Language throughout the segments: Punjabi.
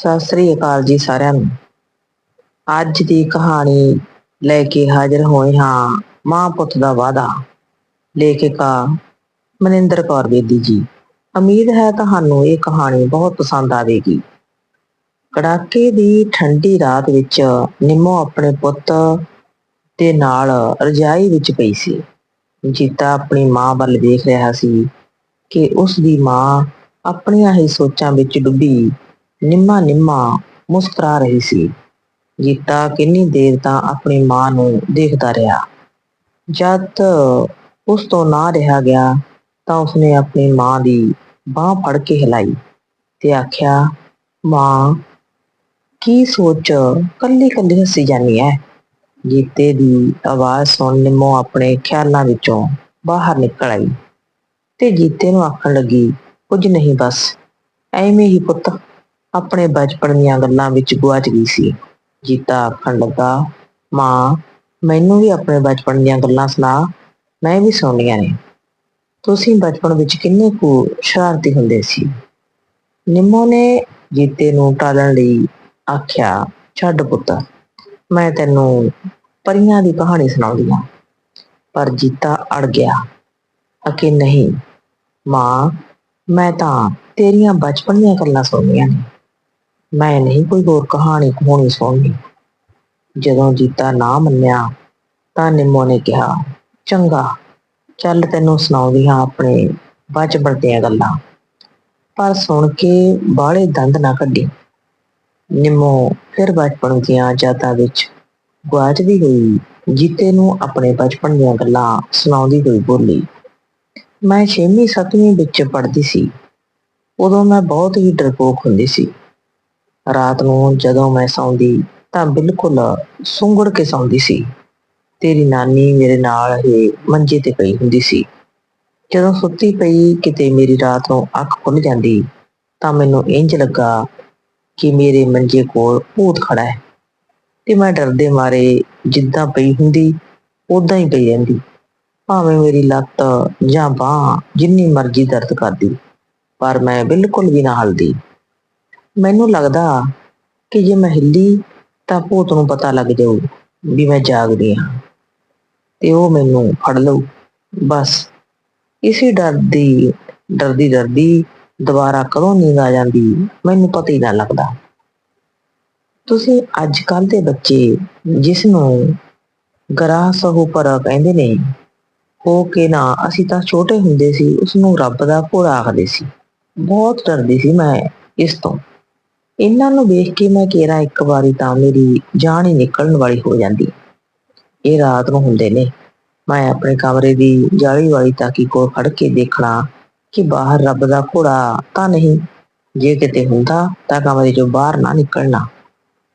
ਸਤਿ ਸ੍ਰੀ ਅਕਾਲ ਜੀ ਸਾਰਿਆਂ ਨੂੰ। ਅੱਜ ਦੀ ਕਹਾਣੀ ਲੈ ਕੇ ਹਾਜ਼ਰ ਹੋਏ ਹਾਂ ਮਾਂ ਪੁੱਤ ਦਾ ਵਾਅਦਾ। ਲੇਖਿਕਾ ਮਨਿੰਦਰ ਕੌਰ ਬੇਦੀ ਜੀ, ਉਮੀਦ ਹੈ ਤੁਹਾਨੂੰ ਇਹ ਕਹਾਣੀ ਬਹੁਤ ਪਸੰਦ ਆਵੇਗੀ। ਕੜਾਕੇ ਦੀ ਠੰਡੀ ਰਾਤ ਵਿੱਚ ਨਿੰਮੋ ਆਪਣੇ ਪੁੱਤ ਦੇ ਨਾਲ ਰਜਾਈ ਵਿੱਚ ਪਈ ਸੀ। ਜੀਤਾ ਆਪਣੀ ਮਾਂ ਵੱਲ ਦੇਖ ਰਿਹਾ ਸੀ ਕਿ ਉਸ ਦੀ ਮਾਂ ਆਪਣੀਆਂ ਹੀ ਸੋਚਾਂ ਵਿੱਚ ਡੁੱਬੀ ਨਿੰਮਾ ਨਿੰਮਾ ਮੁਸਕਰਾ ਰਹੀ ਸੀ। ਗੀਤਾ ਕਿੰਨੀ ਦੇਰ ਤਾਂ ਆਪਣੀ ਮਾਂ ਨੂੰ ਦੇਖਦਾ ਰਿਹਾ। ਜਦ ਉਸ ਤੋਂ ਨਾ ਰਿਹਾ ਗਿਆ ਤਾਂ ਉਸਨੇ ਆਪਣੀ ਮਾਂ ਦੀ ਬਾਹ ਫੜ ਕੇ ਹਿਲਾਈ ਤੇ ਆਖਿਆ, ਮਾਂ, ਕੀ ਸੋਚ ਕੱਲੀ ਕੱਲੀ ਹੱਸੀ ਜਾਨੀ ਐ? ਗੀਤੇ ਦੀ ਆਵਾਜ਼ ਸੁਣ ਨਿੰਮੋ ਆਪਣੇ ਖਿਆਲਾਂ ਵਿੱਚੋਂ ਬਾਹਰ ਨਿਕਲ ਆਈ ਤੇ ਜੀਤੇ ਨੂੰ ਆਖਣ ਲੱਗੀ, ਕੁਝ ਨਹੀਂ ਬਸ, ਐਵੇਂ ਹੀ ਪੁੱਤ ਆਪਣੇ ਬਚਪਨ ਦੀਆਂ ਗੱਲਾਂ ਵਿੱਚ ਗੁਆਚ ਗਈ ਸੀ। ਜੀਤਾ ਆਖਣ ਲੱਗਾ, ਮਾਂ, ਮੈਨੂੰ ਵੀ ਆਪਣੇ ਬਚਪਨ ਦੀਆਂ ਗੱਲਾਂ ਸੁਣਾ। ਮੈਂ ਵੀ ਸੁਣਨੀਆਂ ਨੇ। ਤੁਸੀਂ ਬਚਪਨ ਵਿੱਚ ਕਿੰਨੇ ਕੁ ਸ਼ਰਾਰਤੀ ਹੁੰਦੇ ਸੀ? ਨਿੰਮੋ ਨੇ ਜੀਤੇ ਨੂੰ ਟਾਲਣ ਲਈ ਆਖਿਆ, ਛੱਡ ਪੁੱਤ, ਮੈਂ ਤੈਨੂੰ ਪਰੀਆਂ ਦੀ ਕਹਾਣੀ ਸੁਣਾਉਂਦੀ ਹਾਂ। ਪਰ ਜੀਤਾ ਅੜ ਗਿਆ। ਅਕੇ ਨਹੀਂ, ਮਾਂ, ਮੈਂ ਤਾਂ ਤੇਰੀਆਂ ਬਚਪਨ ਦੀਆਂ ਗੱਲਾਂ ਸੁਣਨੀਆਂ ਨੇ। ਮੈਂ ਨਹੀਂ ਕੋਈ ਹੋਰ ਕਹਾਣੀ ਕਹਾਣੀ ਸੁਣਨੀ। ਜਦੋਂ ਜੀਤਾ ਨਾ ਮੰਨਿਆ, ਤਾਂ ਨਿੰਮੋ ਨੇ ਕਿਹਾ, ਚੰਗਾ, ਚੱਲ ਤੈਨੂੰ ਸੁਣਾਉਂਦੀ ਹਾਂ ਆਪਣੇ ਬਚਪਨ ਦੀਆਂ ਗੱਲਾਂ। ਪਰ ਸੁਣ ਕੇ ਬਾਹਲੇ ਦੰਦ ਨਾ ਕੱਢੀ। ਨਿੰਮੋ ਫਿਰ ਬਚਪਨ ਦੀਆਂ ਯਾਦਾਂ ਵਿੱਚ ਗੁਆਚਦੀ ਹੋਈ ਜੀਤੇ ਨੂੰ ਆਪਣੇ ਬਚਪਨ ਦੀਆਂ ਗੱਲਾਂ ਸੁਣਾਉਂਦੀ ਹੋਈ ਬੋਲੀ, ਮੈਂ 6ਵੀਂ 7ਵੀਂ ਵਿੱਚ ਪੜ੍ਹਦੀ ਸੀ। ਉਦੋਂ ਮੈਂ ਬਹੁਤ ਹੀ ਡਰਪੋਕ ਹੁੰਦੀ ਸੀ। ਰਾਤ ਨੂੰ ਜਦੋਂ ਮੈਂ ਸੌਂਦੀ ਤਾਂ ਬਿਲਕੁਲ ਸੁੰਗੜ ਕੇ ਸੌਂਦੀ ਸੀ। ਤੇਰੀ ਨਾਨੀ ਮੇਰੇ ਨਾਲ ਹੀ ਮੰਜੇ ਤੇ ਪਈ ਹੁੰਦੀ ਸੀ। ਜਦੋਂ ਸੁੱਤੀ ਪਈ ਕਿਤੇ ਮੇਰੀ ਰਾਤ ਨੂੰ ਅੱਖ ਖੁੱਲ ਜਾਂਦੀ ਤਾਂ ਮੈਨੂੰ ਇੰਜ ਲੱਗਾ ਕਿ ਮੇਰੇ ਮੰਜੇ ਕੋਲ ਭੂਤ ਖੜਾ ਹੈ ਤੇ ਮੈਂ ਡਰਦੇ ਮਾਰੇ ਜਿੱਦਾਂ ਪਈ ਹੁੰਦੀ ਉਦਾਂ ਹੀ ਪਈ ਰਹਿੰਦੀ। ਭਾਵੇਂ ਮੇਰੀ ਲੱਤ ਜਾਂ ਬਾਹ ਜਿੰਨੀ ਮਰਜ਼ੀ ਦਰਦ ਕਰਦੀ, ਪਰ ਮੈਂ ਬਿਲਕੁਲ ਵੀ ਨਾ ਹਲਦੀ। ਮੈਨੂੰ ਲੱਗਦਾ ਕਿ ਜੇ ਮੈਂ ਹਿੱਲੀ ਤਾਂ ਭੂਤ ਨੂੰ ਪਤਾ ਲੱਗ ਜਾਊ ਵੀ ਮੈਂ ਜਾਗਦੀ ਹਾਂ। ਤੇ ਉਹ ਮੈਨੂੰ ਫੜ ਲਊ। ਬਸ ਇਸੇ ਡਰ ਦੀ, ਡਰਦੀ ਡਰਦੀ ਦੁਬਾਰਾ ਕਦੋਂ ਨੀਂਦ ਆ ਜਾਂਦੀ, ਮੈਨੂੰ ਪਤਾ ਹੀ ਨਾ ਲੱਗਦਾ। ਤੁਸੀਂ ਅੱਜ ਕੱਲ ਦੇ ਬੱਚੇ ਜਿਸ ਨੂੰ ਗਰਾ ਸਹੂ ਪਰ ਕਹਿੰਦੇ ਨੇ, ਹੋ ਕੇ ਨਾ ਅਸੀਂ ਤਾਂ ਛੋਟੇ ਹੁੰਦੇ ਸੀ ਉਸ ਨੂੰ ਰੱਬ ਦਾ ਭੋਲਾ ਆਖਦੇ ਸੀ। ਬਹੁਤ ਡਰਦੀ ਸੀ ਮੈਂ ਇਸ ਤੋਂ। ਇਹਨਾਂ ਨੂੰ ਵੇਖ ਕੇ ਮੈਂ ਕਿਹਾ ਇੱਕ ਵਾਰੀ ਤਾਂ ਮੇਰੀ ਜਾਨ ਹੀ ਨਿਕਲਣ ਵਾਲੀ ਹੋ ਜਾਂਦੀ। ਇਹ ਰਾਤ ਨੂੰ ਹੁੰਦੇ ਨੇ। ਮੈਂ ਆਪਣੇ ਕਮਰੇ ਦੀ ਜਾਲੀ ਵਾਲੀ ਤਾਕੀ ਕੋਲ ਖੜ ਕੇ ਦੇਖਣਾ ਕਿ ਬਾਹਰ ਰੱਬ ਦਾ ਘੋੜਾ ਤਾਂ ਨਹੀਂ। ਜੇ ਕਿਤੇ ਹੁੰਦਾ ਤਾਂ ਕਮਰੇ ਚੋਂ ਬਾਹਰ ਨਾ ਨਿਕਲਣਾ।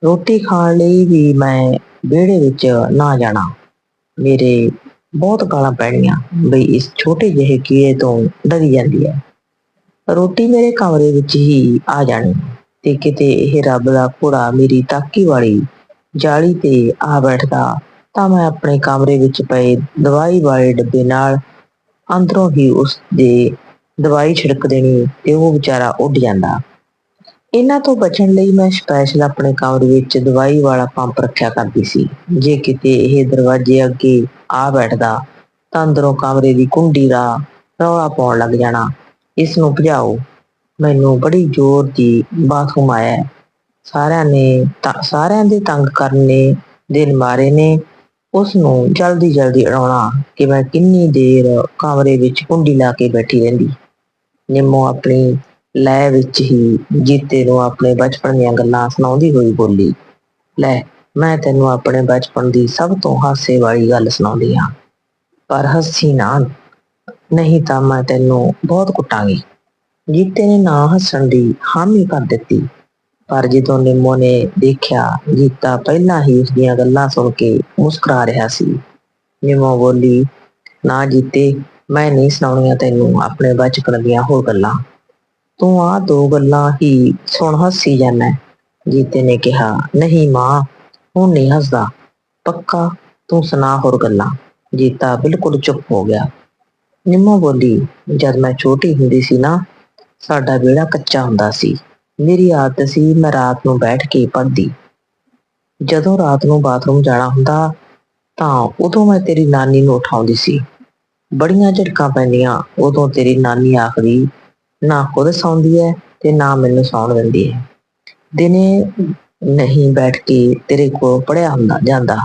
ਰੋਟੀ ਖਾਣ ਲਈ ਵੀ ਮੈਂ ਵਿਹੜੇ ਵਿੱਚ ਨਾ ਜਾਣਾ। ਮੇਰੇ ਬਹੁਤ ਗਾਲਾਂ ਪੈਣੀਆਂ ਬਈ ਇਸ ਛੋਟੇ ਜਿਹੇ ਕੀੜੇ ਤੋਂ ਡਰੀ ਜਾਂਦੀ ਹੈ। ਰੋਟੀ ਮੇਰੇ ਕਮਰੇ ਵਿੱਚ ਹੀ ਆ ਜਾਣੀ। ਤੇ ਕਿਤੇ ਇਹ ਰੱਬ ਦਾ ਘੋੜਾ ਮੇਰੀ ਤਾਕੀ ਵਾਲੀ ਜਾਲੀ ਤੇ ਆ ਬੈਠਦਾ, ਤਾਂ ਮੈਂ ਆਪਣੇ ਕਮਰੇ ਵਿੱਚ ਪਏ ਦਵਾਈ ਵਾਲੇ ਡੱਬੇ ਨਾਲ ਅੰਦਰੋਂ ਹੀ ਉਸ ਦੇ ਦਵਾਈ ਛਿੜਕ ਦੇਣੀ ਤੇ ਉਹ ਵਿਚਾਰਾ ਉੱਡ ਜਾਂਦਾ। ਇਹਨਾਂ ਤੋਂ ਬਚਣ ਲਈ ਮੈਂ ਸਪੈਸ਼ਲ ਆਪਣੇ ਕਮਰੇ ਵਿੱਚ ਦਵਾਈ ਵਾਲਾ ਪੰਪ ਰੱਖਿਆ ਕਰਦੀ ਸੀ। ਜੇ ਕਿਤੇ ਇਹ ਦਰਵਾਜ਼ੇ ਅੱਗੇ ਆ ਬੈਠਦਾ, ਤਾਂ ਅੰਦਰੋਂ ਕਮਰੇ ਦੀ ਕੁੰਡੀ ਦਾ ਰੌਲਾ ਪਾਉਣ ਲੱਗ ਜਾਣਾ। ਇਸ ਨੂੰ ਭਜਾਓ। ਮੈਨੂੰ ਬੜੀ ਜ਼ੋਰ ਦੀ ਬਾਥਰੂਮ ਆਇਆ ਸਾਰਿਆਂ ਨੇ ਸਾਰਿਆਂ ਦੇ ਤੰਗ ਕਰਨੇ ਦੇ ਮਾਰੇ ਨੇ। ਉਸ ਨੂੰ ਜਲਦੀ ਜਲਦੀ ਅੜਾਉਣਾ ਕਿ ਮੈਂ ਕਿੰਨੀ ਦੇਰ ਕਮਰੇ ਵਿੱਚ ਕੁੰਡੀ ਲਾ ਕੇ ਬੈਠੀ ਰਹਿੰਦੀ। ਨਿੰਮੋ ਆਪਣੀ ਲੈ ਵਿੱਚ ਹੀ ਜੀਤੇ ਨੂੰ ਆਪਣੇ ਬਚਪਨ ਦੀਆਂ ਗੱਲਾਂ ਸੁਣਾਉਂਦੀ ਹੋਈ ਬੋਲੀ, ਲੈ, ਮੈਂ ਤੈਨੂੰ ਆਪਣੇ ਬਚਪਨ ਦੀ ਸਭ ਤੋਂ ਹਾਸੇ ਵਾਲੀ ਗੱਲ ਸੁਣਾਉਂਦੀ ਹਾਂ। ਪਰ ਹੱਸੀ ਨਾ। ਨਹੀਂ ਤਾਂ ਮੈਂ ਤੈਨੂੰ ਬਹੁਤ ਕੁੱਟਾਂਗੀ। ਜੀਤੇ ਨੇ ਨਾ ਹੱਸਣ ਦੀ ਹਾਮੀ ਕਰ ਦਿੱਤੀ। ਪਰ ਜਦੋਂ ਨਿੰਮੋ ਨੇ ਦੇਖਿਆ ਜੀਤਾ ਪਹਿਲਾਂ ਹੀ ਉਸ ਦੀਆਂ ਗੱਲਾਂ ਸੁਣ ਕੇ ਮੁਸਕਰਾ ਰਿਹਾ ਸੀ, ਨਿੰਮੋ ਬੋਲੀ, ਨਾ ਜੀਤੇ ਮੈਂ ਨਹੀਂ ਸੁਣਾਉਣੀਆਂ ਤੈਨੂੰ ਆਪਣੇ ਬਚਪਨ ਦੀਆਂ ਹੋਰ ਗੱਲਾਂ। ਤੂੰ ਆ ਦੋ ਗੱਲਾਂ ਹੀ ਸੁਣ ਹੱਸੀ ਜਾਂਦਾ ਜੀਤੇ ਨੇ ਕਿਹਾ, ਨਹੀਂ ਮਾਂ, ਹੁਣ ਨਹੀਂ ਹੱਸਦਾ। ਪੱਕਾ ਤੂੰ ਸੁਣਾ ਹੋਰ ਗੱਲਾਂ। ਜੀਤਾ ਬਿਲਕੁਲ ਚੁੱਪ ਹੋ ਗਿਆ। ਨਿੰਮੋ ਬੋਲੀ, ਜਦ ਮੈਂ ਛੋਟੀ ਹੁੰਦੀ ਸੀ ਨਾ ਸਾਡਾ ਵਿਹੜਾ ਕੱਚਾ ਹੁੰਦਾ ਸੀ। ਮੇਰੀ ਆਦਤ ਸੀ ਮੈਂ ਰਾਤ ਨੂੰ ਬੈਠ ਕੇ ਪੜ੍ਹਦੀ। ਜਦੋਂ ਰਾਤ ਨੂੰ ਬਾਥਰੂਮ ਜਾਣਾ ਹੁੰਦਾ ਤਾਂ ਉਦੋਂ ਮੈਂ ਤੇਰੀ ਨਾਨੀ ਨੂੰ ਉਠਾਉਂਦੀ ਸੀ। ਬੜੀਆਂ ਝਟਕਾਂ ਪੈਂਦੀਆਂ, ਉਦੋਂ ਤੇਰੀ ਨਾਨੀ ਆਖਦੀ, ਨਾ ਖੁਦ ਸੌਂਦੀ ਹੈ ਤੇ ਨਾ ਮੈਨੂੰ ਸੌਣ ਦਿੰਦੀ ਹੈ ਦਿਨੇ ਨਹੀਂ ਬੈਠ ਕੇ ਤੇਰੇ ਕੋਲ ਪੜਿਆ ਹੁੰਦਾ ਜਾਂਦਾ।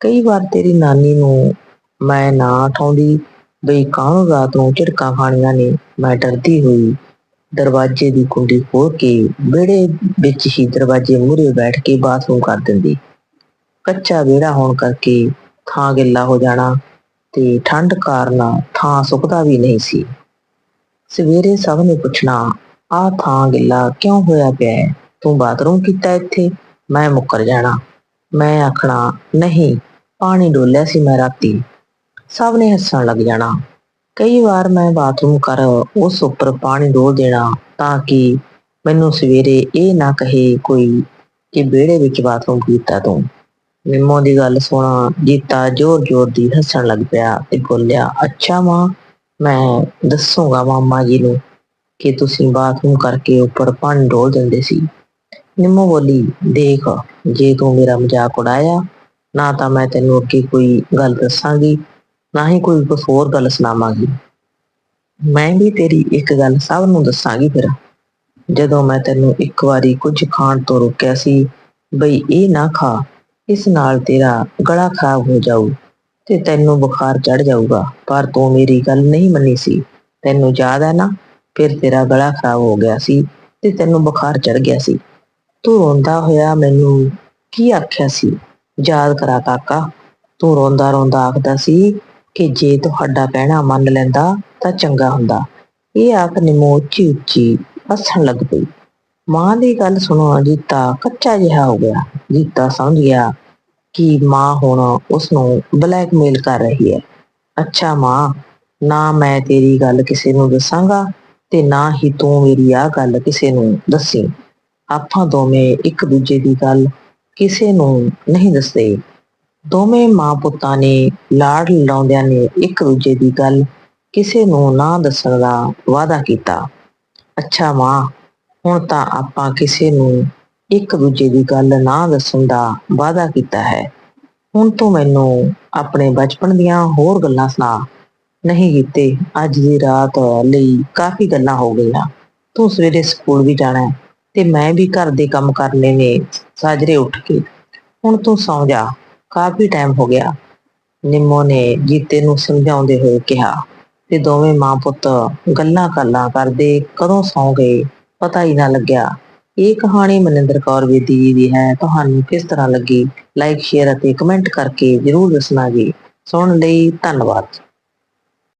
ਕਈ ਵਾਰ ਤੇਰੀ ਨਾਨੀ ਨੂੰ ਮੈਂ ਨਾ ਉਠਾਉਂਦੀ, ਬਈ ਕਾਹਨੂੰ ਰਾਤ ਨੂੰ ਝਟਕਾਂ ਖਾਣੀਆਂ ਨੇ, ਮੈਂ ਡਰਦੀ ਹੋਈ ਦਰਵਾਜ਼ੇ ਦੀ ਕੁੰਡੀ ਖੋਲ ਕੇ ਵਿਹੜੇ ਵਿੱਚ ਹੀ ਦਰਵਾਜ਼ੇ ਮੂਹਰੇ ਬੈਠ ਕੇ ਬਾਥਰੂਮ ਕਰ ਦਿੰਦੀ। ਕੱਚਾ ਵਿਹੜਾ ਹੋਣ ਕਰਕੇ ਥਾਂ ਗਿੱਲਾ ਹੋ ਜਾਣਾ ਤੇ ਠੰਡ ਕਾਰਨ ਥਾਂ ਸੁੱਕਦਾ ਵੀ ਨਹੀਂ ਸੀ। ਸਵੇਰੇ ਸਭ ਨੇ ਪੁੱਛਣਾ, ਆਹ ਥਾਂ ਗਿੱਲਾ ਕਿਉਂ ਹੋਇਆ ਪਿਆ ਹੈ? ਤੂੰ ਬਾਥਰੂਮ ਕੀਤਾ ਇੱਥੇ? ਮੈਂ ਮੁੱਕਰ ਜਾਣਾ। ਮੈਂ ਆਖਣਾ, ਨਹੀਂ, ਪਾਣੀ ਡੋਲਿਆ ਸੀ ਮੈਂ ਰਾਤੀ। ਸਭ ਨੇ ਹੱਸਣ ਲੱਗ ਜਾਣਾ। ਕਈ ਵਾਰ ਮੈਂ ਬਾਥਰੂਮ ਕਰ ਉਸ ਉੱਪਰ ਪਾਣੀ ਡੋਲ ਦੇਣਾ ਤਾਂ ਕਿ ਮੈਨੂੰ ਸਵੇਰੇ ਇਹ ਨਾ ਕਹੇ ਕੋਈ ਕਿ ਵਿਹੜੇ ਵਿੱਚ ਬਾਥਰੂਮ ਕੀਤਾ ਤੂੰ। ਨਿੰਮੋ ਦੀ ਗੱਲ ਸੁਣ, ਜੀਤਾ ਜ਼ੋਰ-ਜ਼ੋਰ ਦੀ ਹੱਸਣ ਲੱਗ ਪਿਆ ਤੇ ਬੋਲਿਆ, ਅੱਛਾ ਮਾਂ, ਮੈਂ ਦੱਸੂਗਾ ਮਾਮਾ ਜੀ ਨੂੰ ਕਿ ਤੁਸੀਂ ਬਾਥਰੂਮ ਕਰਕੇ ਉੱਪਰ ਪਾਣੀ ਡੋਲ ਦਿੰਦੇ ਸੀ। ਨਿੰਮੋ ਬੋਲੀ, ਦੇਖ, ਜੇ ਤੂੰ ਮੇਰਾ ਮਜ਼ਾਕ ਉਡਾਇਆ, ਨਾ ਤਾਂ ਮੈਂ ਤੈਨੂੰ ਅੱਗੇ ਕੋਈ ਗੱਲ ਦੱਸਾਂਗੀ। ਨਾ ਹੀ ਕੋਈ ਕੁਝ ਹੋਰ ਗੱਲ ਸੁਣਾਵਾਂਗੀ। ਮੈਂ ਵੀ ਤੇਰੀ ਇੱਕ ਗੱਲ ਸਭ ਨੂੰ ਦੱਸਾਂਗੀ ਫਿਰ। ਜਦੋਂ ਮੈਂ ਤੈਨੂੰ ਇੱਕ ਵਾਰੀ ਕੁਝ ਖਾਣ ਤੋਂ ਰੋਕਿਆ ਸੀ, ਬਈ ਇਹ ਨਾ ਖਾ, ਇਸ ਨਾਲ ਤੇਰਾ ਗਲਾ ਖਰਾਬ ਹੋ ਜਾਊ ਤੇ ਤੈਨੂੰ ਬੁਖਾਰ ਚੜ ਜਾਊਗਾ। ਪਰ ਤੂੰ ਮੇਰੀ ਗੱਲ ਨਹੀਂ ਮੰਨੀ ਸੀ। ਤੈਨੂੰ ਯਾਦ ਹੈ ਨਾ, ਫਿਰ ਤੇਰਾ ਗਲਾ ਖਰਾਬ ਹੋ ਗਿਆ ਸੀ ਤੇ ਤੈਨੂੰ ਬੁਖਾਰ ਚੜ ਗਿਆ ਸੀ। ਤੂੰ ਰੋਂਦਾ ਹੋਇਆ ਮੈਨੂੰ ਕੀ ਆਖਿਆ ਸੀ? ਯਾਦ ਕਰਾ ਕਾਕਾ, ਤੂੰ ਰੋਂਦਾ ਰੋਂਦਾ ਆਖਦਾ ਸੀ ਕਿ ਜੇ ਤੁਹਾਡਾ ਕਹਿਣਾ ਮੰਨ ਲੈਂਦਾ ਤਾਂ ਚੰਗਾ ਹੁੰਦਾ। ਇਹ ਆਖ ਨਿੰਮੋ ਉੱਚੀ ਉੱਚੀ ਹੱਸਣ ਲੱਗ ਪਈ। ਮਾਂ ਦੀ ਗੱਲ ਸੁਣੋ ਜੀਤਾ ਕੱਚਾ ਜਿਹਾ ਹੋ ਗਿਆ। ਜੀਤਾ ਸਮਝ ਗਿਆ ਕਿ ਮਾਂ ਹੁਣ ਉਸ ਨੂੰ ਬਲੈਕਮੇਲ ਕਰ ਰਹੀ ਹੈ। ਅੱਛਾ ਮਾਂ, ਨਾ ਮੈਂ ਤੇਰੀ ਗੱਲ ਕਿਸੇ ਨੂੰ ਦੱਸਾਂਗਾ ਤੇ ਨਾ ਹੀ ਤੂੰ ਮੇਰੀ ਆਹ ਗੱਲ ਕਿਸੇ ਨੂੰ ਦੱਸੀ। ਆਪਾਂ ਦੋਵੇਂ ਇੱਕ ਦੂਜੇ ਦੀ ਗੱਲ ਕਿਸੇ ਨੂੰ ਨਹੀਂ ਦੱਸਦੇ। ਦੋਵੇਂ ਮਾਂ ਪੁੱਤਾਂ ਨੇ ਲਾੜ ਲਾਉਂਦਿਆਂ ਨੇ ਇੱਕ ਦੂਜੇ ਦੀ ਗੱਲ ਕਿਸੇ ਨੂੰ ਨਾ ਦੱਸਣ ਦਾ ਵਾਅਦਾ ਕੀਤਾ। ਅੱਛਾ ਮਾਂ, ਹੁਣ ਤਾਂ ਆਪਾਂ ਕਿਸੇ ਨੂੰ ਇੱਕ ਦੂਜੇ ਦੀ ਗੱਲ ਨਾ ਦੱਸਣ ਦਾ ਵਾਅਦਾ ਕੀਤਾ ਹੈ। ਹੁਣ ਤੂੰ ਮੈਨੂੰ ਆਪਣੇ ਬਚਪਨ ਦੀਆਂ ਹੋਰ ਗੱਲਾਂ ਸੁਣਾ। ਨਹੀਂ ਕੀਤੇ, ਅੱਜ ਦੀ ਰਾਤ ਲਈ ਕਾਫੀ ਗੱਲਾਂ ਹੋ ਗਈਆਂ। ਤੂੰ ਸਵੇਰੇ ਸਕੂਲ ਵੀ ਜਾਣਾ ਤੇ ਮੈਂ ਵੀ ਘਰ ਦੇ ਕੰਮ ਕਰਨੇ ਨੇ, ਸਾਜਰੇ ਉੱਠ ਕੇ। ਹੁਣ ਤੂੰ ਸੌਂ ਜਾ। ਕਾਫੀ ਟਾਈਮ ਹੋ ਗਿਆ। ਨਿੰਮੋ ਨੇ ਜੀਤੇ ਨੂੰ ਸਮਝਾਉਂਦੇ ਹੋਏ ਕਿਹਾ, ਤੇ ਦੋਵੇਂ ਮਾਂ ਪੁੱਤ ਗੱਲਾਂ ਗੱਲਾਂ ਕਰਦੇ ਕਦੋਂ ਸੌਂ ਗਏ? ਪਤਾ ਹੀ ਨਾ ਲੱਗਿਆ। ਇਹ ਕਹਾਣੀ ਮਨਿੰਦਰ ਕੌਰ ਬੇਦੀ ਜੀ ਦੀ ਹੈ। ਤੁਹਾਨੂੰ ਕਿਸ ਤਰ੍ਹਾਂ ਲੱਗੀ? ਲਾਈਕ ਸ਼ੇਅਰ ਅਤੇ ਕਮੈਂਟ ਕਰਕੇ ਜਰੂਰ ਦੱਸਣਾ ਜੀ। ਸੁਣਨ ਲਈ ਧੰਨਵਾਦ।